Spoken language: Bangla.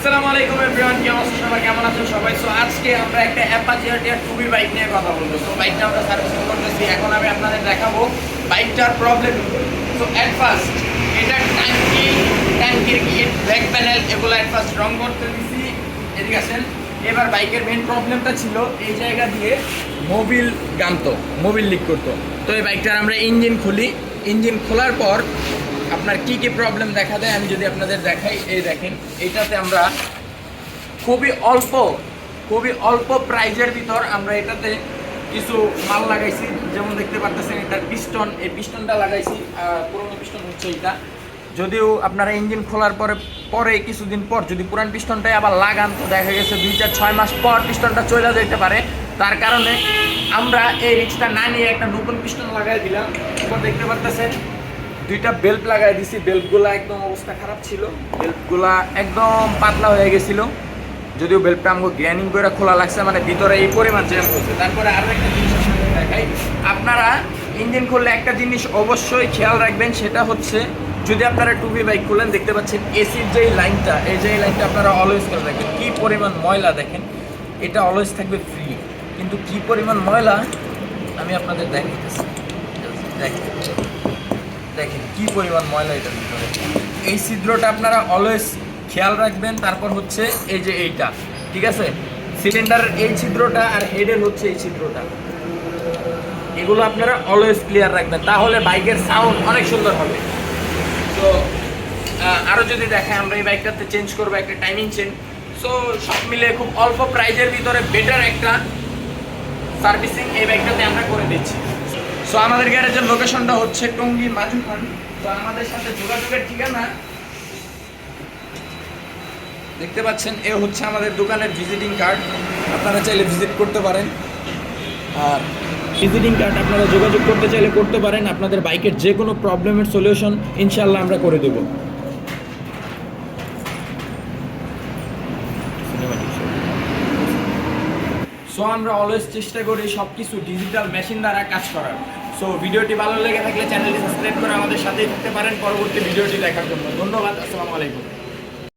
আসসালামু আলাইকুম এভরিওয়ান কেমন আছেন সবাই কেমন আছেন? সবাই সো আজকে আমরা একটা অ্যাপাচি আরটিআর টুবি বাইক নিয়ে কথা বলব। সো বাইকটা আমরা সার্ভিসিং করতেছি। এখন আমি আপনাদের দেখাবো বাইকটার প্রবলেম সো অ্যাট ফার্স্ট এটা ট্যাঙ্কি ট্যাঙ্কির গিট ব্যাক প্যানেল এগুলো অ্যাট ফার্স্ট রং করতে দিছি। এদিকে আসেন। এবার বাইকের মেন প্রবলেমটা ছিল এই জায়গা দিয়ে মোবিল গামতো মোবিল লিক করতো। তো এই বাইকটার আমরা ইঞ্জিন খুলি। ইঞ্জিন খোলার পর আপনার কি কি প্রবলেম দেখা দেয়, আমি যদি আপনাদের দেখাই, এই দেখেন এইটাতে আমরা খুবই অল্প খুবই অল্প প্রাইজের ভিতর আমরা এটাতে কিছু মাল লাগাইছি। যেমন দেখতে পারতেছেন এটার পিস্টন এই পিস্টনটা লাগাইছি পুরোনো পিস্টন হচ্ছে এটা। যদিও আপনারা ইঞ্জিন খোলার পরে পরে কিছুদিন পর যদি পুরান পিস্টনটাই আবার লাগান, তো দেখা গেছে দুই চার ছয় মাস পর পিস্টনটা চলে যেতে পারে। তার কারণে আমরা এই রিক্সটা না নিয়ে একটা নতুন পিস্টন লাগাই দিলাম। এরপর দেখতে পারতেছেন দুইটা বেল্ট লাগাই দিছি, বেল্টগুলো একদম অবস্থা খারাপ ছিল। বেল্টগুলা একদম পাতলা হয়ে গেছিল। যদিও বেল্টটা আমাকে গ্যানিং করে খোলা লাগছে মানে ভিতরে এই পরিমাণ জ্যাম হচ্ছে। তারপরে আরও একটা জিনিস দেখাই। আপনারা ইঞ্জিন খুললে একটা জিনিস অবশ্যই খেয়াল রাখবেন, সেটা হচ্ছে যদি আপনারা টুবি বাইক খুলেন, দেখতে পাচ্ছেন এসির যেই লাইনটা, এই যে লাইনটা আপনারা অলওয়েজ করে রাখবেন কী পরিমাণ ময়লা দেখেন, এটা অলওয়েজ থাকবে ফ্রি কিন্তু কী পরিমাণ ময়লা, আমি আপনাদের দেখাইতেছি। দেখেন। দেখেন, কি পরিমাণ ময়লা এটার ভিতরে। এই ছিদ্রটা আপনারা অলওয়েজ খেয়াল রাখবেন, তারপর হচ্ছে এই যে এইটা, ঠিক আছে? সিলিন্ডারের এই ছিদ্রটা আর হেডের হচ্ছে এই ছিদ্রটা। এগুলো আপনারা অলওয়েজ ক্লিয়ার রাখবেন, তাহলে বাইকের সাউন্ড অনেক সুন্দর হবে। তো আরও যদি দেখেন আমরা এই বাইকটাতে চেঞ্জ করব, একটা টাইমিং চেঞ্জ সো সব মিলে খুব অল্প প্রাইজের ভিতরে বেটার একটা সার্ভিসিং এই বাইকটাতে আমরা করে দিচ্ছি। সো আমাদের গ্যারেজের লোকেশনটা হচ্ছে টঙ্গী মাজুখান তো আমাদের সাথে যোগাযোগের ঠিকানা দেখতে পাচ্ছেন, এ হচ্ছে আমাদের দোকানের ভিজিটিং কার্ড আপনারা চাইলে ভিজিট করতে পারেন। আর ভিজিটিং কার্ড আপনারা যোগাযোগ করতে চাইলে করতে পারেন। আপনাদের বাইকের যে কোনো প্রবলেমের সলিউশন ইনশাল্লাহ আমরা করে দেবো। সো আমরা অলওয়েজ চেষ্টা করি সব কিছু ডিজিটাল মেশিন দ্বারা কাজ করার। সো ভিডিওটি ভালো লেগে থাকলে চ্যানেলটি সাবস্ক্রাইব করে আমাদের সাথেই থাকতে পারেন। পরবর্তী ভিডিওটি দেখার জন্য। ধন্যবাদ। আসসালামু আলাইকুম।